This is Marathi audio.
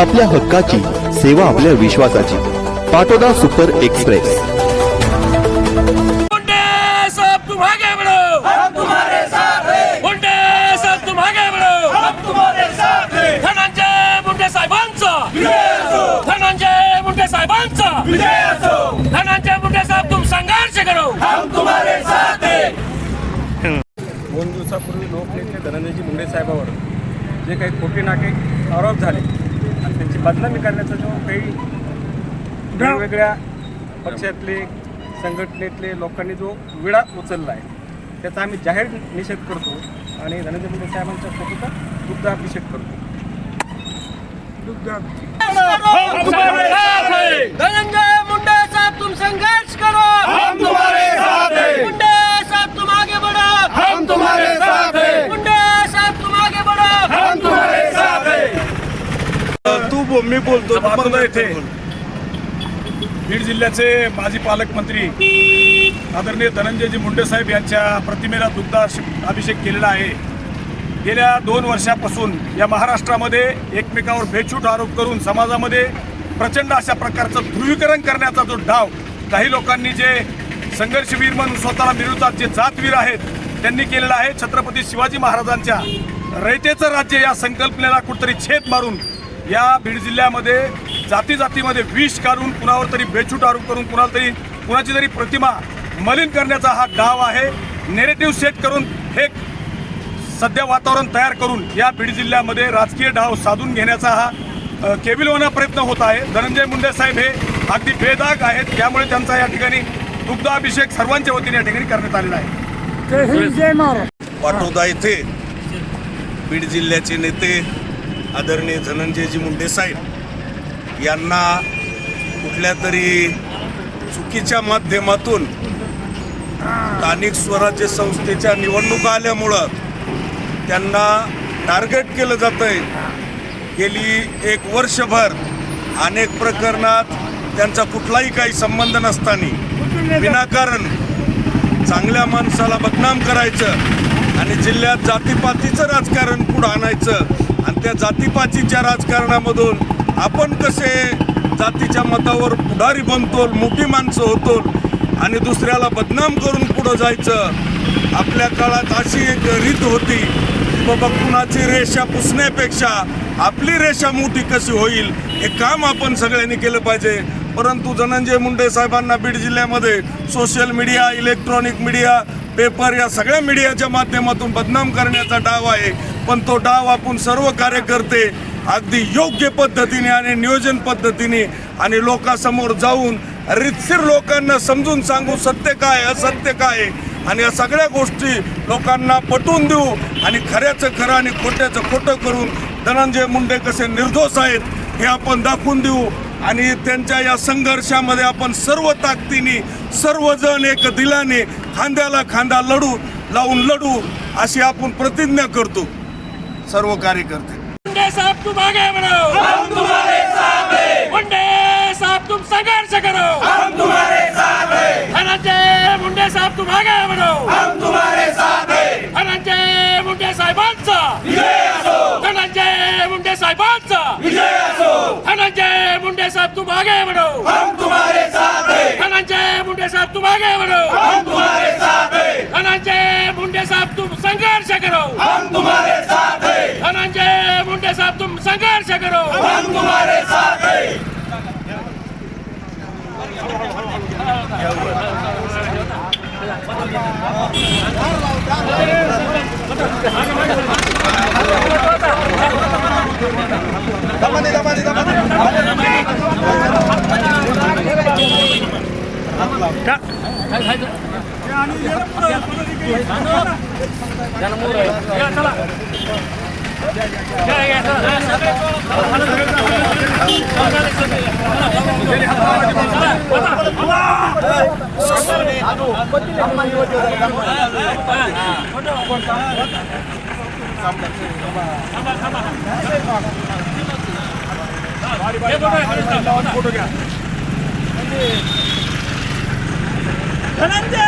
आपल्या हक्काची सेवा आपल्या विश्वासाची. Patoda super express. मुंडे साहब तुम आगे बढ़ो हम तुम्हारे साथ हैं मुंडे साहब तुम आगे बढ़ो हम तुम्हारे साथ हैं धनंजय मुंडे साहेबांचा. धनंजय मुंडे साहेबांचा. धनंजय मुंडे साहेब तुम संघर्ष करो. हम तुम्हारे साथ हैं दोन दिवसापूर्वी लोकनेते धनंजयजी मुंडे साहेबावर जे काही खोटे नाके आरोप झाले बदनामी करण्याचा जो काही वेगवेगळ्या पक्षातले संघटनेतले लोकांनी जो विडा उचलला आहे त्याचा आम्ही जाहीर निषेध करतो आणि धनंजय मुंडे साहेबांच्या फोटोचा दुग्धाभिषेक करतो हम तुम्हारे साथ हैं धनंजय मुंडे साहब तुम संघर्ष करो हम तुम्हारे साथ हैं मुंडे साहब तुम आगे बढ़ो हम तुम्हारे साथ हैं मुंडे साहब तुम आगे बढ़ो हम तुम्हारे साथ हैं तू बोल मी बोलतो. येथे बीड जिल्ह्याचे माजी पालकमंत्री आदरणीय धनंजयजी मुंडे साहेब यांच्या प्रतिमेला दुग्ध अभिषेक केलेला आहे. गेल्या दोन वर्षापासून या महाराष्ट्रामध्ये एकमेकावर बेछूट आरोप करून समाजामध्ये प्रचंड अशा प्रकारचं ध्रुवीकरण करण्याचा जो डाव काही लोकांनी जे संघर्षवीर म्हणून स्वतःला मिळवतात जे जातवीर आहेत त्यांनी केलेला आहे. छत्रपती शिवाजी महाराजांच्या रयतेचं राज्य या संकल्पनेला कुठतरी छेद मारून या बीड जिल्ह्यामध्ये जाती जातीमध्ये विष काढून कुणावर तरी बेछूट आरोप करून कुणाला तरी कुणाची तरी प्रतिमा मलिन करण्याचा हा डाव आहे. नेरेटिव्ह सेट करून फेक सध्या वातावरण तयार करून या बीड जिल्ह्यामध्ये राजकीय डाव साधून घेण्याचा हा केविलवाना प्रयत्न होत आहे. धनंजय मुंडे साहेब हे अगदी बेदाग आहेत. त्यामुळे त्यांचा या ठिकाणी दुग्धाभिषेक सर्वांच्या वतीने या ठिकाणी करण्यात आलेला आहे. पाटोदा येथे बीड जिल्ह्याचे नेते आदरणीय धनंजयजी मुंडे साहेब यांना कुठल्या तरी चुकीच्या माध्यमातून स्थानिक स्वराज्य संस्थेच्या निवडणुका आल्यामुळं त्यांना टार्गेट केलं जातं आहे गेली एक वर्षभर अनेक प्रकरणात त्यांचा कुठलाही काही संबंध नसताना विनाकारण चांगल्या माणसाला बदनाम करायचं आणि जिल्ह्यात जातीपातीचं राजकारण पुढं आणायचं आणि त्या जातीपातीच्या राजकारणामधून आपण कसे जातीच्या मतावर पुढारी बनतो मोठी माणसं होतो आणि दुसऱ्याला बदनाम करून पुढं जायचं आपल्या काळात अशी एक रीत होती की बाबा कुणाची रेषा पुसण्यापेक्षा आपली रेषा मोठी कशी होईल हे काम आपण सगळ्यांनी केलं पाहिजे. परंतु धनंजय मुंडे साहेबांना बीड जिल्ह्यामध्ये social media electronic media paper या सगळ्या मीडियाच्या माध्यमातून बदनाम करण्याचा डाव आहे. पण तो डाव आपण सर्व कार्यकर्ते अगदी योग्य पद्धतीने आणि नियोजन पद्धतीने आणि लोकांसमोर जाऊन रितसीर लोकांना समजून सांगू सत्य काय असत्य काय आणि या सगळ्या गोष्टी लोकांना पटवून देऊ आणि खऱ्याचं खरं आणि खोट्याचं खोटं करून धनंजय मुंडे कसे निर्दोष आहेत हे आपण दाखवून देऊ आणि त्यांच्या या संघर्षामध्ये आपण सर्व ताकदीने सर्वजण एक दिलाने खांद्याला खांदा लढू लावून लढू अशी आपण प्रतिज्ञा करतो. सर्व कार्यकर्ते. मुंडे साहब तुम आगे बढ़ो हम तुम्हारे साथ हैं. मुंडे साहब तुम संघर्ष करो. हम तुम्हारे साथ हैं. धनंजय मुंडे साहब तुम आगे बढ़ो हम तुम्हारे साथ हैं. धनंजय मुंडे साहेबांचा धनंजय मुंडे साहेबांचा धनंजय मुंडे साहब तुम आगे बढ़ो हम तुम्हारे साथ हैं. धनंजय मुंडे साहब तुम आगे बढ़ो हम तुम्हारे साहब तुम संघर्ष करो। हम तुम्हारे साथ हैं। धनंजय मुंडे साहब तुम संघर्ष करो। हम तुम्हारे साथ हैं। धनंजय!